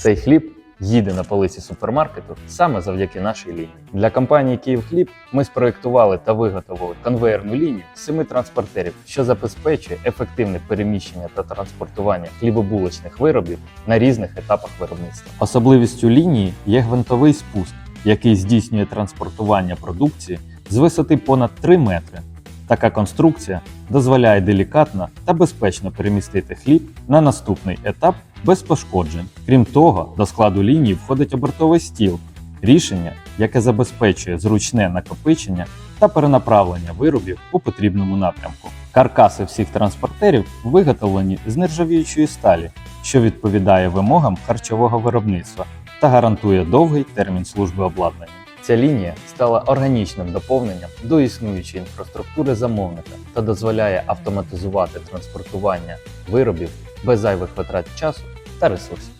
Цей хліб їде на полиці супермаркету саме завдяки нашій лінії. Для компанії Київхліб ми спроєктували та виготовили конвеєрну лінію семи транспортерів, що забезпечує ефективне переміщення та транспортування хлібобулочних виробів на різних етапах виробництва. Особливістю лінії є гвинтовий спуск, який здійснює транспортування продукції з висоти понад 3 метри. Така конструкція дозволяє делікатно та безпечно перемістити хліб на наступний етап без пошкоджень. Крім того, до складу лінії входить обертовий стіл, рішення, яке забезпечує зручне накопичення та перенаправлення виробів у потрібному напрямку. Каркаси всіх транспортерів виготовлені з нержавіючої сталі, що відповідає вимогам харчового виробництва та гарантує довгий термін служби обладнання. Ця лінія стала органічним доповненням до існуючої інфраструктури замовника та дозволяє автоматизувати транспортування виробів без зайвих витрат часу та ресурсів.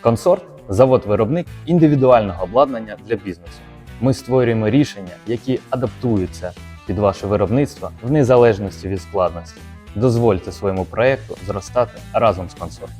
Консорт завод-виробник індивідуального обладнання для бізнесу. Ми створюємо рішення, які адаптуються під ваше виробництво в незалежності від складності. Дозвольте своєму проєкту зростати разом з консортом.